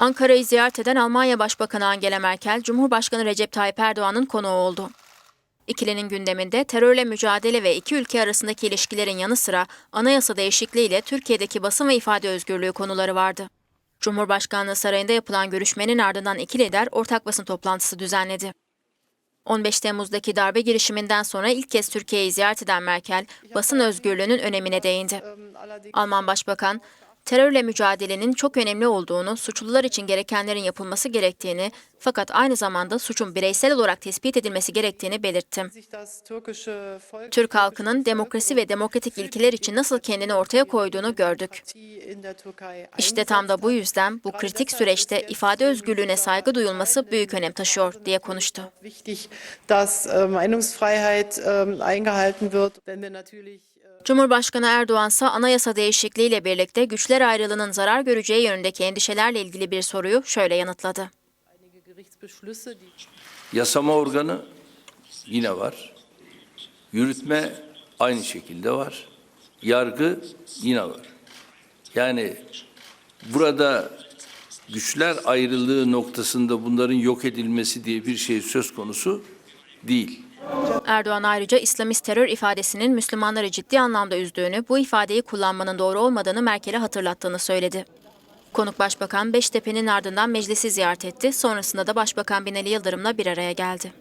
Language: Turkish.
Ankara'yı ziyaret eden Almanya Başbakanı Angela Merkel, Cumhurbaşkanı Recep Tayyip Erdoğan'ın konuğu oldu. İkilinin gündeminde terörle mücadele ve iki ülke arasındaki ilişkilerin yanı sıra anayasa değişikliğiyle Türkiye'deki basın ve ifade özgürlüğü konuları vardı. Cumhurbaşkanlığı sarayında yapılan görüşmenin ardından iki lider ortak basın toplantısı düzenledi. 15 Temmuz'daki darbe girişiminden sonra ilk kez Türkiye'yi ziyaret eden Merkel, basın özgürlüğünün önemine değindi. Alman Başbakan, terörle mücadelenin çok önemli olduğunu, suçlular için gerekenlerin yapılması gerektiğini fakat aynı zamanda suçun bireysel olarak tespit edilmesi gerektiğini belirttim. Türk halkının demokrasi ve demokratik ilkeler için nasıl kendini ortaya koyduğunu gördük. İşte tam da bu yüzden bu kritik süreçte ifade özgürlüğüne saygı duyulması büyük önem taşıyor diye konuştu. Cumhurbaşkanı Erdoğan ise anayasa değişikliğiyle birlikte güçler ayrılığının zarar göreceği yönündeki endişelerle ilgili bir soruyu şöyle yanıtladı. Yasama organı yine var. Yürütme aynı şekilde var. Yargı yine var. Yani burada güçler ayrılığı noktasında bunların yok edilmesi diye bir şey söz konusu değil. Erdoğan ayrıca İslamist terör ifadesinin Müslümanları ciddi anlamda üzdüğünü, bu ifadeyi kullanmanın doğru olmadığını Merkel'e hatırlattığını söyledi. Konuk Başbakan Beştepe'nin ardından meclisi ziyaret etti, sonrasında da Başbakan Binali Yıldırım'la bir araya geldi.